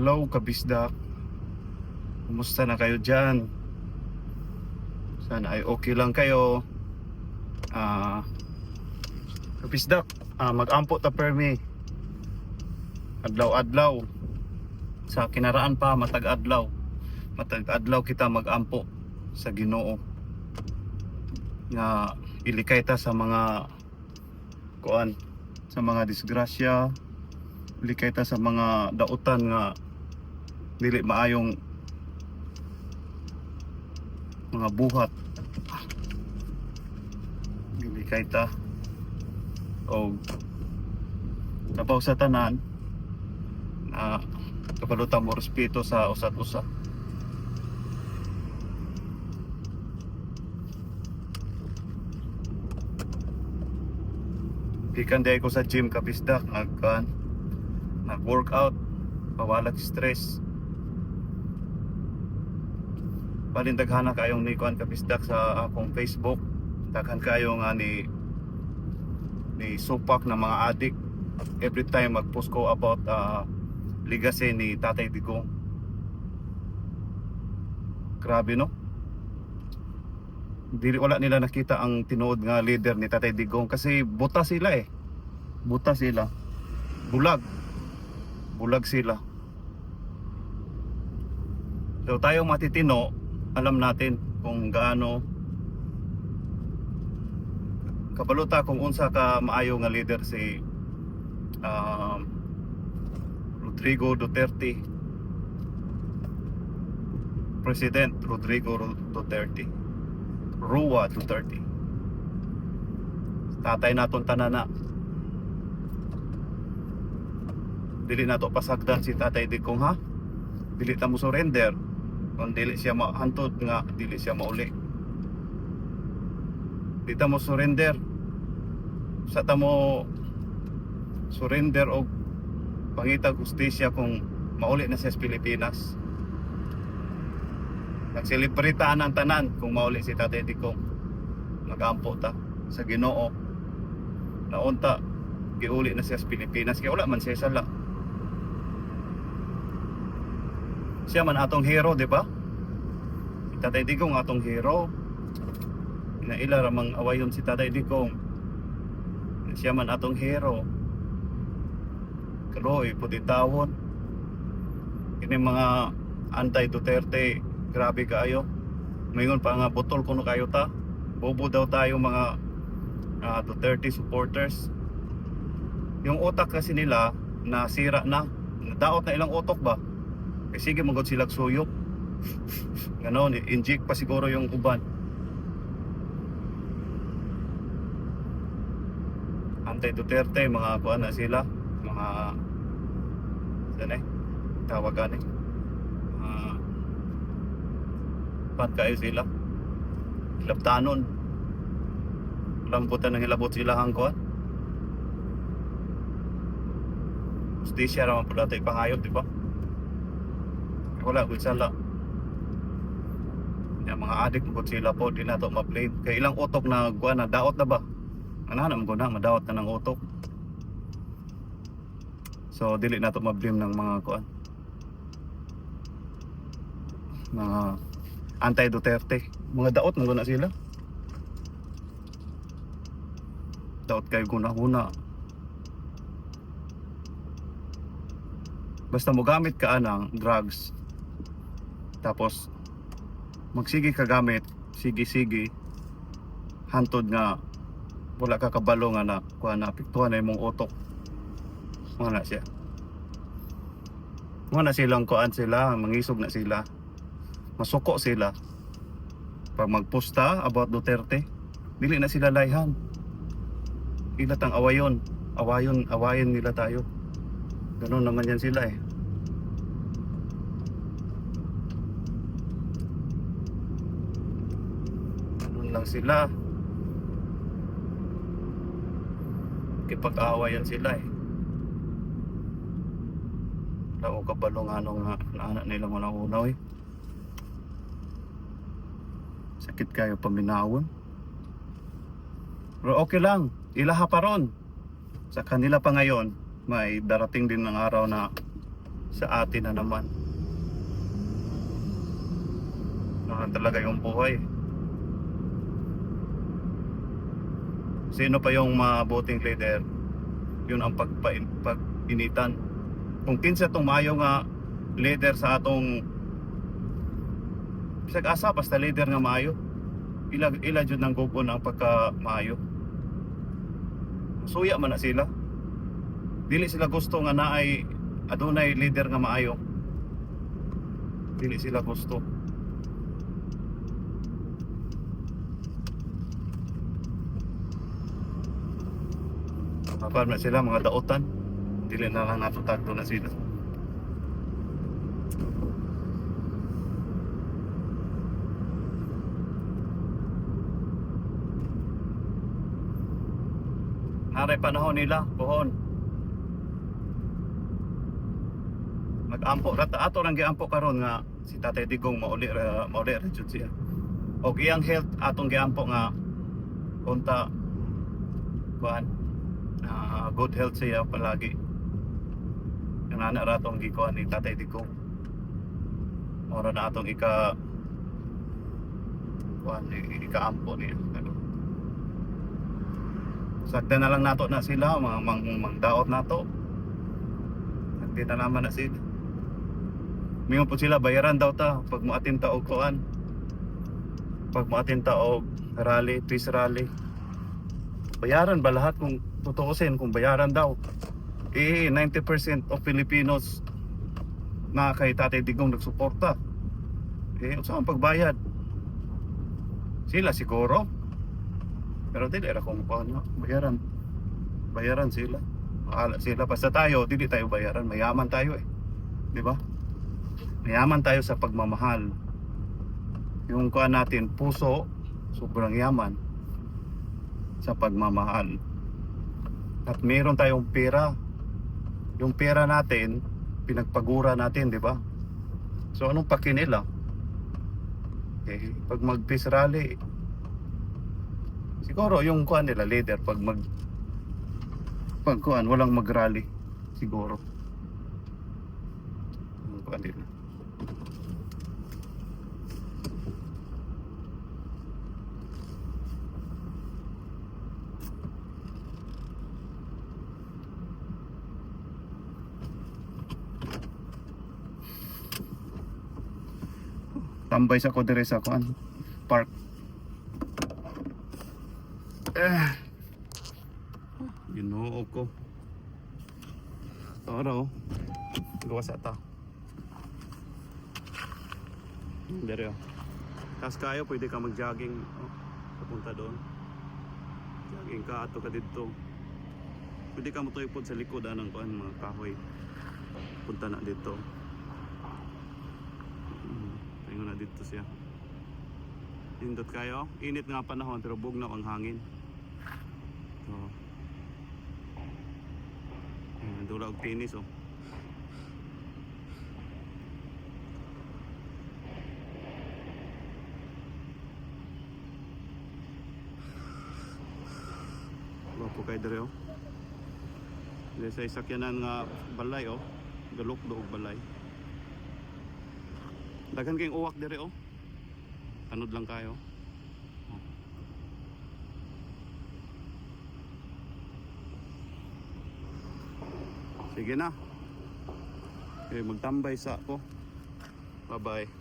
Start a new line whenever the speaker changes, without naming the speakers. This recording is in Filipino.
Hello, kabisdak. Kumusta na kayo dyan? Sana ay okay lang kayo. Ah, kabisdak, ah, mag-ampo ta permi. Adlaw-adlaw. Sa kinaraan pa, matag-adlaw. Matag-adlaw kita mag-ampo sa ginoo. Nga ilikay ta sa mga kuan sa mga disgrasya ilikay ta sa mga dautan nga dili maayong mga buhat. Ilikay ta. O tabaw sa tanan na kapalutan mo respeto sa usat usa. Gikan di ko sa gym kapisdak nag kuan, nag workout pawalag stress Balin daghana kayong ni kuan kapisdak sa akong Facebook. Daghan kayo nga ni ni supak na mga adik. Every time mag-post ko about uh, legacy ni Tatay Digong. Grabe no? Dili wala nila nakita ang tinuod nga leader ni Tatay Digong kasi buta sila eh. Buta sila. Bulag. Bulag sila. So tayong matitino alam natin kung gaano kabaluta kung unsa ka maayo nga leader si um, Rodrigo Duterte. President Rodrigo Duterte. Rua Duterte. Tatay naton tanana. Dili nato pasagdan si tatay Digong ha? Dili ta mo surrender kung dili siya mahantod nga dili siya mauli. Di ta mo surrender. Sa ta mo surrender og pangita justisya kung mauli na siya sa Pilipinas. Nagselebritaan ang tanan kung mauli si Tatay Digong magampo ta sa Ginoo. Naunta giuli na siya sa Pilipinas. Kaya wala man siya sala siya man atong hero di ba? Tatay Digong atong hero. Na ila ramang awayon si Tatay Digong. Siya man atong hero. Kaloy, puti tawon. Kini mga anti-Duterte Grabe kaayo Mayroon pa nga botol kuno kayo ta. Bobo daw tayo mga ah, Duterte supporters. Yung utak kasi nila Nasira na. Daot na ilang utok ba Eh sige magod sila suyok Ganon, inject pa siguro yung uban. Anti-Duterte, mga kuan na sila. Mga saan eh tawagan eh. Uh, pan kayo sila labtanon lamputan ng hilabot sila hang kuan justisya raman po dati pangayot di ba wala kung sala yung mga adik po sila po di na to ma-blame kay ilang utok na kuan na daot na ba anahanam ko na madawat na ng utok So dili na to ma-blame ng mga kuan. Mga anti-Duterte. Mga daot man na sila. Daot kay guna-guna. Basta mo gamit ka anang drugs. Tapos magsige ka gamit, sige-sige. Hantod nga wala ka kabalo nga na kuan na apektuhan na imong utok. Mga na siya. Mga na silang kuan sila mangisog na sila. Masuko sila. Pag magposta about Duterte dili na sila layhan. Ilat ang awayon. Awayon awayin nila tayo. Ganun naman yan sila eh ganun lang sila kipag-awayan sila eh Lao kabalo nga nung naanak nila mo na unaw eh. Sakit kayo paminawon. Pero okay lang, ilaha pa ron. Sa kanila pa ngayon, may darating din ng araw na sa atin na naman. Naman talaga yung buhay. Sino pa yung mabuting leader? Yun ang pagpain, pag-initan. Kung kinsa tong maayo nga leader sa atong bisag asa basta leader nga maayo. Ila ila jud nang gugon ang pagka maayo. Suya man na sila. Dili sila gusto nga naay adunay leader nga maayo. Dili sila gusto. Kapag na sila mga daotan, dili na lang natutagdo na sila. Naray panahon nila, pohon. Nag-ampo rata ato lang giampo karon nga si Tatay Digong mauli ra mauli ra jud siya. Og iyang health atong giampo nga kunta kuan ah, good health siya palagi. Yung nana ra atong gikuan ni Tatay Digong. Ora na atong ika kuan ikaampo niya. Ano. Sakta na lang nato na sila, mga mang, mangdaot nato. Sakta na naman na sila. Mingon po sila, bayaran daw ta pag muatin ta og kuan. Pag muatin ta og rally, twist rally. Bayaran ba lahat kung tutuusin kung bayaran daw? Eh, 90% of Filipinos na kay Tatay Digong nagsuporta. Eh, saan pagbayad? Sila siguro. Pero dili ra kung paano bayaran. Bayaran sila. Bahala sila basta tayo, dili tayo bayaran. Mayaman tayo eh. 'Di ba? Mayaman tayo sa pagmamahal. Yung kuan natin puso, sobrang yaman sa pagmamahal. At meron tayong pera. Yung pera natin, pinagpagura natin, 'di ba? So anong paki nila? Eh, pag mag-peace rally, Siguro yung kuan nila leader pag mag pag kuan walang mag-rally siguro. Yung kuan nila. Tambay sa ko dire sa kuan park. Eh. Ginoo ko. Tara oh. Gawa sa ta. Dere oh. Tas kayo pwede ka mag-jogging oh. Papunta doon. Jogging ka ato ka dito. Pwede ka mo sa likod anang kuan mga kahoy. Punta na dito. Na dito siya. Indot kayo. Init nga panahon pero bugnaw ang hangin. So, ayan, dula og tinis oh. Wapo kay dire oh. Dili sa isakyanan nga balay oh. Galok do og balay. Daghan kayong uwak dire oh. Tanod lang kayo. Sige na. Okay, magtambay sa ako. Bye-bye.